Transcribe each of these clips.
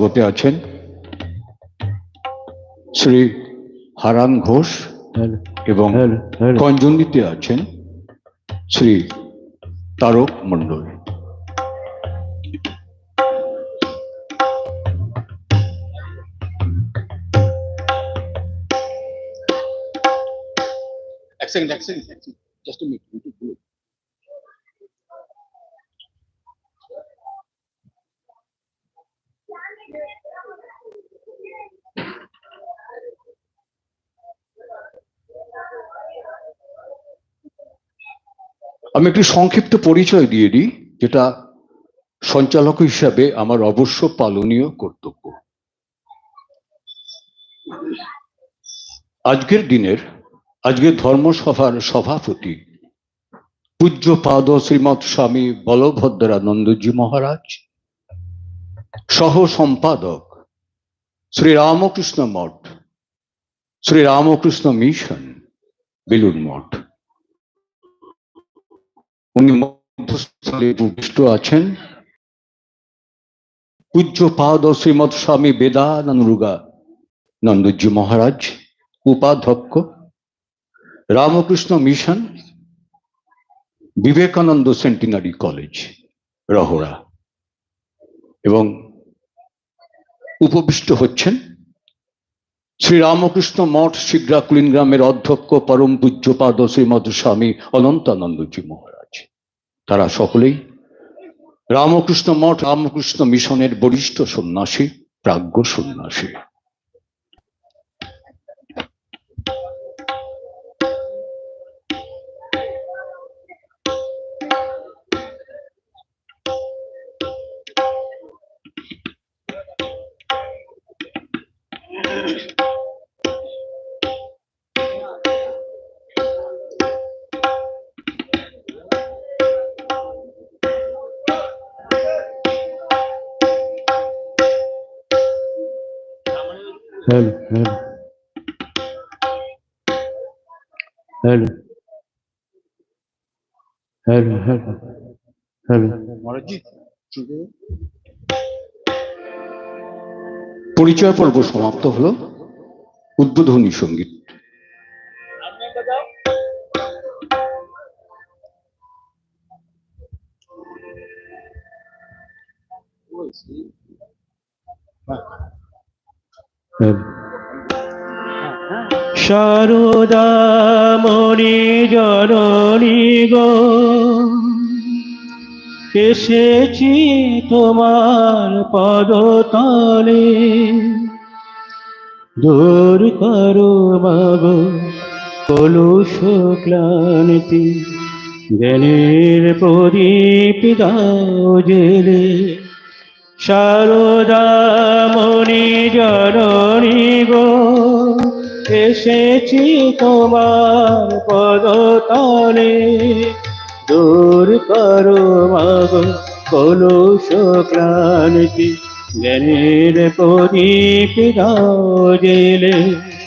গোতে আছেন? শ্রী হারান ঘোষ এবং হ্যালো আছেন শ্রী তারক মণ্ডল। এক সেকেন্ড এক সেকেন্ড এক সেকেন্ড জাস্ট মিনিট আমি একটি সংক্ষিপ্ত পরিচয় দিয়ে দিই, যেটা সঞ্চালক হিসাবে আমার অবশ্য পালনীয় কর্তব্য। আজকের দিনের, আজকের ধর্মসভার সভাপতি পূজ্য পাদ শ্রীমৎ স্বামী বলভদ্রানন্দজি মহারাজ সহ সম্পাদক শ্রী রামকৃষ্ণ মঠ। শ্রী রামকৃষ্ণ মিশন বেলুন মঠ। উনি মধ্যস্থলে উপবিষ্ট আছেন। পূজ্য পাদ শ্রীমৎ স্বামী বেদানন্দুগা নন্দজি মহারাজ, উপাধ্যক্ষ। Ramakrishna Mission, Vivekananda Centenary College Rahara এবং উপবিষ্ট হচ্ছেন। শ্রীরামকৃষ্ণ মঠ শিগ্রা গ্রামের অধ্যক্ষ পরম পূজ্যপাদ শ্রীমদ স্বামী অনন্তানন্দজি মহারাজ। তারা সকলেই রামকৃষ্ণ মঠ, রামকৃষ্ণ মিশনের বরিষ্ঠ সন্ন্যাসী, প্রাজ্ঞ সন্ন্যাসী। হ্যালো হ্যালো মহারাজজি পরিচয় পর্ব সমাপ্ত হলো। উদ্বোধনী সংগীত। হ্যালো শারদামণি জননী গো, এসেছি তোমার পদতলে। দূর করো মাগো, কলুষ ক্লান্তি, জ্ঞানের প্রদীপ দাও জেলে। শারদামণি জননী গো এসেছি তোমার পদতলে। দূর করো মাগ কলুষ ক্রান্তি জ্ঞানের প্রদীপ দাও জেলে।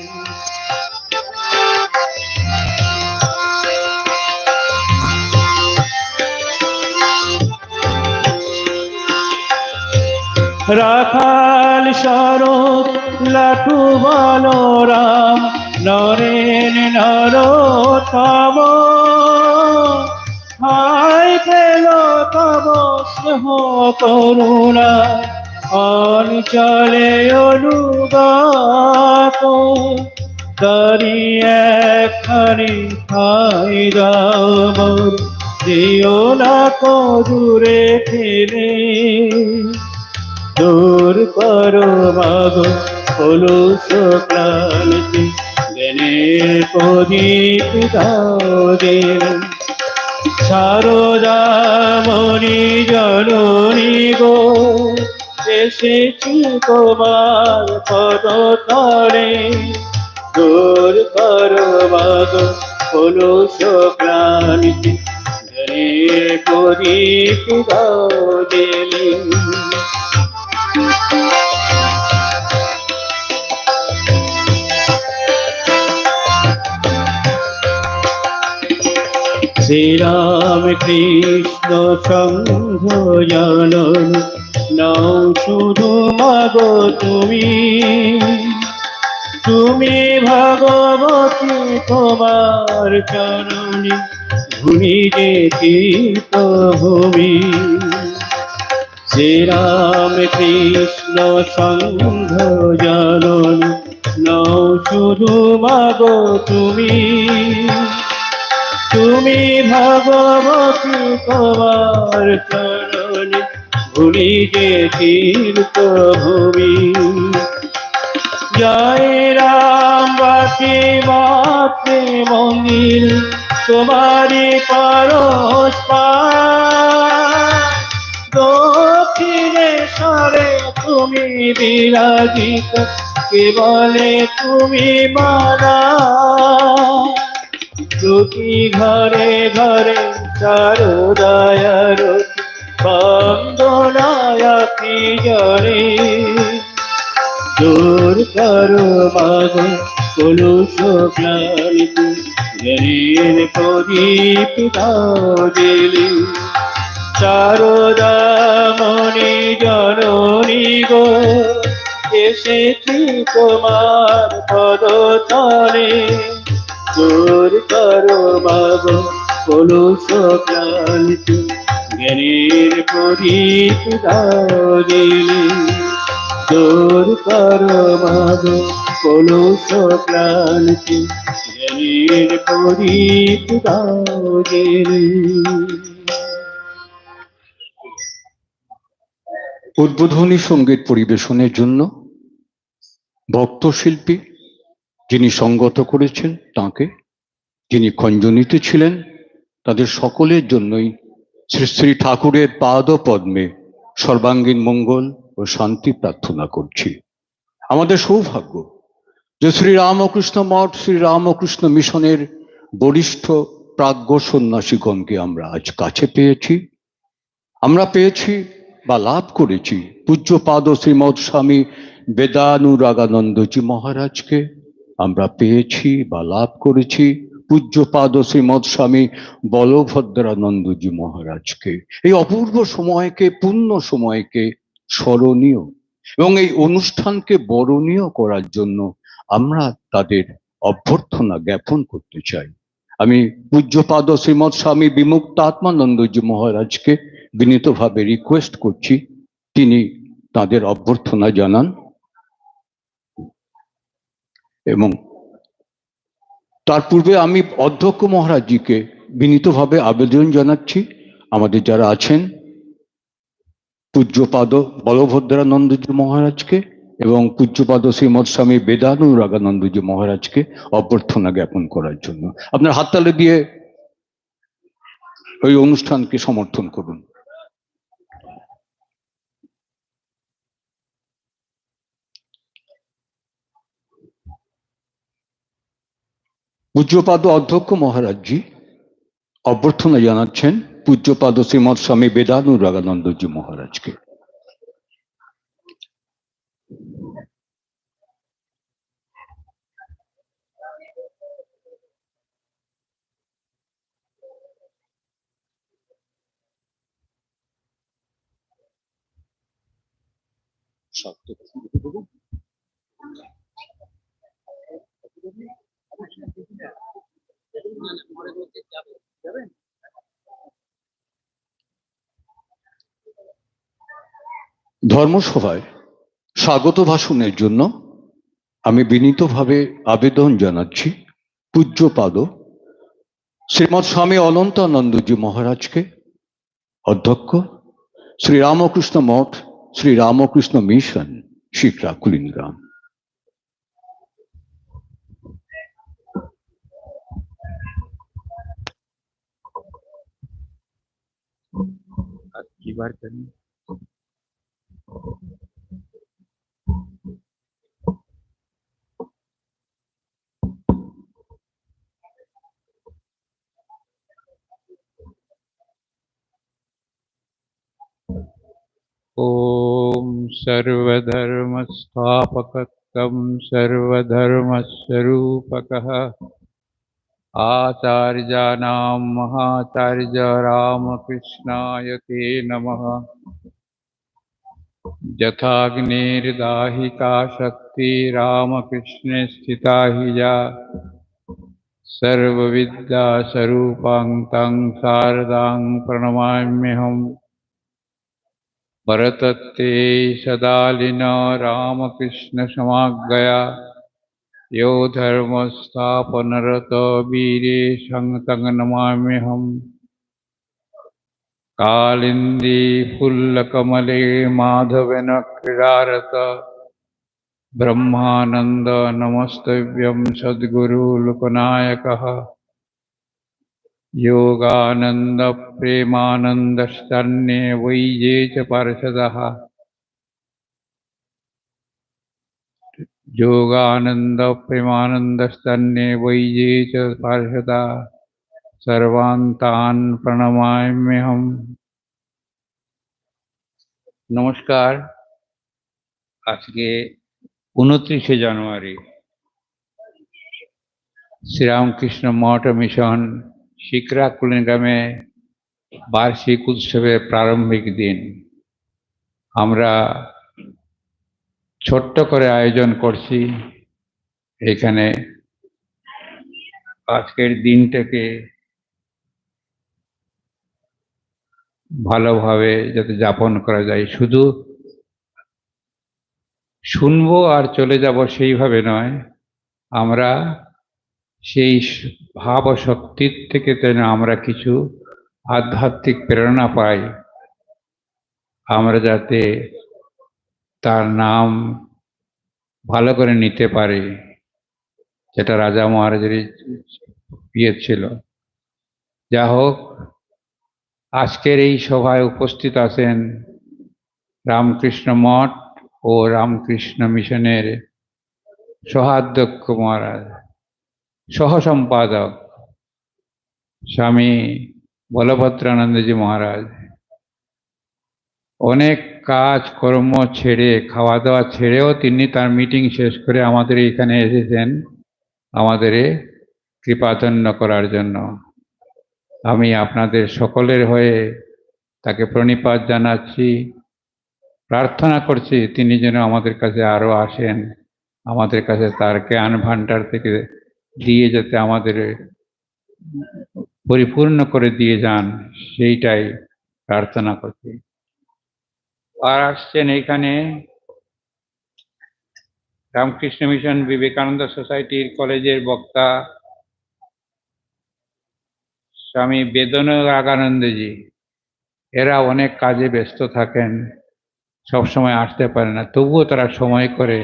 রাখাল শরৎ লাটু বলরাম নরেন নরোত্তম হাই পেল তব স্নেহ করুণা অঞ্চলে অনুগত। দাঁড়িয়ে একখানি খাই দাও মোর, দিও না কো দূরে ফেলে। দূর করো মাগ কলুষ ক্লান্তি জ্ঞানের প্রদীপ দাও দিন শারদামণি জননী গো, এসেছি তোমার পদতলে। দূর করো মাগ কলুষ ক্লান্তি জ্ঞানের প্রদীপ দাও শ্রীরাম কৃষ্ণ সংঘ জানন নাও শুধু মাগো তুমি। তুমি ভগবতী তোমার চরণে ভূমি যে তীর্থভূমি। শ্রীরাম কৃষ্ণ সংঘ জানন, নাও শুধু মাগো তুমি। তুমি ভগবতী তোমার চরণে ভুলি যে তীর্থভূমি। জয় রাম বাতি মাতৃ মন্দির তোমারি পরশ দক্ষিণেশ্বরে তুমি বিরাজিত কেবলে তুমি মারা? প্রতি ঘরে ঘরে চারুদায়ার বন্দনায়া দূর করো মাগ, কলুষ ক্লান্তি জ্ঞানের প্রদীপ দাও দিলি চারদামণি জননী গো এসেছি তোমার পদতলে দূর করো মাগ কলুষ ক্লান্তি জ্ঞানের দাও দিলি দূর করো মাগ কলুষ ক্লান্তি জ্ঞানের দাও দিলি উদ্বোধনী সংগীত পরিবেশনের জন্য ভক্ত শিল্পী যিনি সঙ্গত করেছেন তাকে, যিনি খঞ্জনীতে ছিলেন, তাদের সকলের জন্যই শ্রী শ্রী ঠাকুরের পাদ পদ্মে সর্বাঙ্গীন মঙ্গল ও শান্তি প্রার্থনা করছি। আমাদের সৌভাগ্য যে শ্রী রামকৃষ্ণ মঠ, শ্রী রামকৃষ্ণ মিশনের বরিষ্ঠ প্রাজ্ঞ সন্ন্যাসীগণকে আমরা আজ কাছে পেয়েছি। আমরা পেয়েছি বা লাভ করেছি। পূজ্যপাদ শ্রীমৎ স্বামী বেদানুরাগানন্দজি মহারাজকে আমরা পেয়েছি বা লাভ করেছি। পূজ্যপাদ শ্রীমৎ স্বামী বলভদ্রানন্দজি মহারাজকে। এই অপূর্ব সময়কে, পূর্ণ সময়কে স্মরণীয় এবং এই অনুষ্ঠানকে বরণীয় করার জন্য আমরা তাদের অভ্যর্থনা জ্ঞাপন করতে চাই। আমি পূজ্যপাদ শ্রীমৎ স্বামী বিমুক্ত আত্মানন্দজি মহারাজকে বিনীতভাবে রিকোয়েস্ট করছি, তিনি তাদের অভ্যর্থনা জানান এবং তার পূর্বে আমি অধ্যক্ষ মহারাজজিকে বিনীতভাবে আবেদন জানাচ্ছি। আমাদের যারা আছেন, পূজ্যপাদ বলভদ্রানন্দজি মহারাজকে এবং পূজ্যপাদ শ্রীমৎ স্বামী বেদানুরাগানন্দজি মহারাজকে অভ্যর্থনা জ্ঞাপন করার জন্য। আপনার হাততালে দিয়ে ওই অনুষ্ঠানকে সমর্থন করুন। পূজ্যপাদ অধ্যক্ষ মহারাজজি অভ্যর্থনা জানাচ্ছেন পূজ্যপাদ শ্রীমৎ স্বামী বেদানুরাগানন্দজি মহারাজকে। ধর্মসভায় স্বাগত ভাষণের জন্য আমি বিনীতভাবে আবেদন জানাচ্ছি পূজ্যপাদ শ্রীমৎ স্বামী অনন্তানন্দজি মহারাজকে, অধ্যক্ষ শ্রী রামকৃষ্ণ মঠ, শ্রী রামকৃষ্ণ মিশন শিকরা কুলিনগ্রাম কি বার করি? सर्वधर्मस्थापकत्वं सर्वधर्मस्वरूपकः। आचार्याणां महाचार्य रामकृष्णाय ते नमः। यथाग्निर्दाहिका शक्ति रामकृष्णे स्थिता हि या। सर्वविद्यास्वरूपां तं शारदां प्रणमाम्यहम्। परतत्ते सदालिन रामकृष्णसमाज्ञया यो धर्मस्थापनरतो वीरे तं नमाम्यहम् कालिन्दी फुल्लकमले माधवेन क्रीडारत ब्रह्मानन्द नमस्तव्यं सद्गुरुलोकनायकः। योगानन्दप्रेमानन्दश्चन्ये वै ये च पार्षदः योगानन्दप्रेमानन्दस्तन्ये वै ये च पार्षदा सर्वान् तान् প্রণমাম্যহম নমস্কার আজকে উনত্রিশে জানুয়ারি শ্রীরামকৃষ্ণ মঠ মিশন শিকরা গ্রামে বার্ষিক উৎসবের প্রারম্ভিক দিন। আমরা ছোট্ট করে আয়োজন করছি। এখানে আজকের দিনটাকে ভালোভাবে যাতে যাপন করা যায়। শুধু শুনব আর চলে যাব সেইভাবে নয়, আমরা সেই ভাব ও শক্তির থেকে যেন আমরা কিছু আধ্যাত্মিক প্রেরণা পাই। আমরা যাতে তার নাম ভালো করে নিতে পারি, যেটা রাজা মহারাজের ইয়ে ছিল। যা হোক, আজকের এই সভায় উপস্থিত আছেন রামকৃষ্ণ মঠ ও রামকৃষ্ণ মিশনের সহাধ্যক্ষ মহারাজ। সহ সম্পাদক স্বামী বলভদ্রানন্দজি মহারাজ। অনেক কাজ, কর্ম ছেড়ে খাওয়া দাওয়া ছেড়েও তিনি তার মিটিং শেষ করে আমাদের এখানে এসেছেন আমাদের কৃপাধন্য করার জন্য। আমি আপনাদের সকলের হয়ে তাকে প্রণিপাত জানাচ্ছি, প্রার্থনা করছি তিনি যেন আমাদের কাছে আরও আসেন, আমাদের কাছে তার জ্ঞান ভান্ডার থেকে দিয়ে যাতে আমাদের পরিপূর্ণ করে দিয়ে যান, সেইটাই প্রার্থনা করছি। আর আসছেন এখানে রামকৃষ্ণ মিশন বিবেকানন্দ সোসাইটির কলেজের বক্তা স্বামী বেদন রাগানন্দজি এরা অনেক কাজে ব্যস্ত থাকেন সব সময় আসতে পারে না, তবুও তারা সময় করে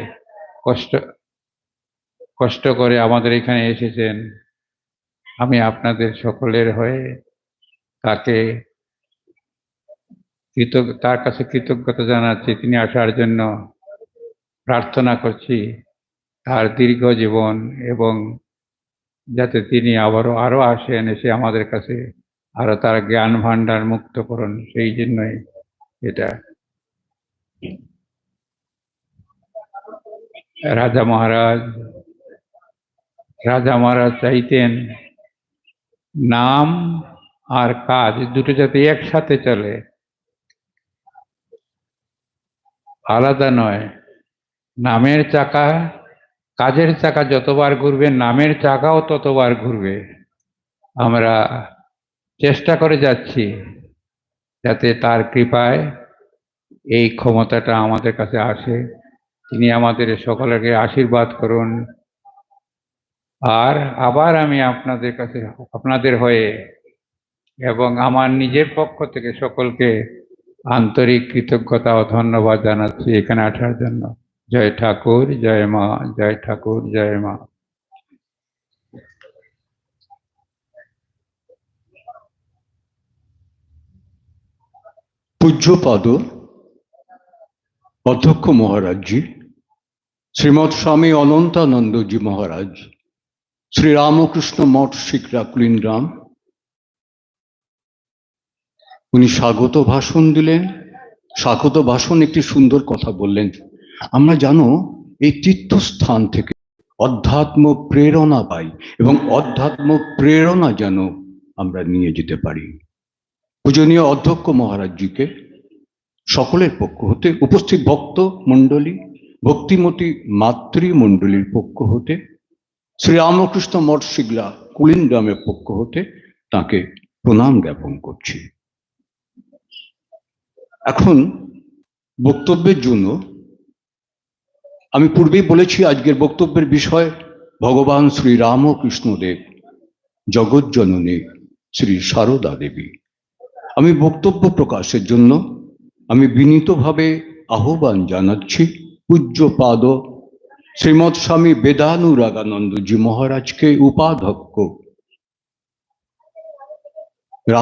কষ্ট কষ্ট করে আমাদের এখানে এসেছেন। আমি আপনাদের সকলের হয়ে তাকে কৃতজ্ঞ, তার কাছে কৃতজ্ঞতা জানাচ্ছি। তিনি আসার জন্য প্রার্থনা করছি তার দীর্ঘ জীবন এবং যাতে তিনি আবারও আরও আসেন, এসে আমাদের কাছে আরও তার জ্ঞান ভান্ডার মুক্ত করুন। সেই জন্যই এটা। রাজা মহারাজ রাজা মহারাজ চাইতেন, নাম আর কাজ দুটো যাতে একসাথে চলে। আলাদা নয়, নামের চাকা, কাজের চাকা যতবার ঘুরবে, নামের চাকাও ততবার ঘুরবে। আমরা চেষ্টা করে যাচ্ছি যাতে তার কৃপায় এই ক্ষমতাটা আমাদের কাছে আসে। তিনি আমাদের সকলকে আশীর্বাদ করুন। আর আবার আমি আপনাদের কাছে, আপনাদের হয়ে এবং আমার নিজের পক্ষ থেকে সকলকে আন্তরিক কৃতজ্ঞতা ও ধন্যবাদ জানাচ্ছি এখানে আসার জন্য। জয় ঠাকুর, জয় মা, জয় ঠাকুর, জয় মা। পূজ্যপদ অধ্যক্ষ মহারাজজি, শ্রীমৎ স্বামী অনন্তানন্দজি মহারাজ শ্রী রামকৃষ্ণ মঠ শিকরা কুলিনগ্রাম উনি স্বাগত ভাষণ দিলেন। স্বাগত ভাষণ একটি সুন্দর কথা বললেন। আমরা জানো, এই তীর্থস্থান থেকে অধ্যাত্ম প্রেরণা পাই এবং অধ্যাত্ম প্রেরণা যেন আমরা নিয়ে যেতে পারি। পূজনীয় অধ্যক্ষ মহারাজজিকে সকলের পক্ষ হতে উপস্থিত ভক্ত মণ্ডলী ভক্তিমতী মাতৃমণ্ডলীর পক্ষ হতে শ্রীরামকৃষ্ণ মঠ শিগলা কুলিন গ্রামের পক্ষ হতে তাকে প্রণাম জ্ঞাপন করছি। এখন বক্তব্যের জন্য আমি পূর্বেই বলেছি, আজকের বক্তব্যের বিষয় ভগবান শ্রী রামকৃষ্ণদেব জগজ্জননী শ্রী সারদা দেবী। আমি বক্তব্য প্রকাশের জন্য আমি বিনীতভাবে আহ্বান জানাচ্ছি, পূজ্য পাদ শ্রীমৎ স্বামী বেদানুরাগানন্দজি মহারাজকে উপাধ্যক্ষ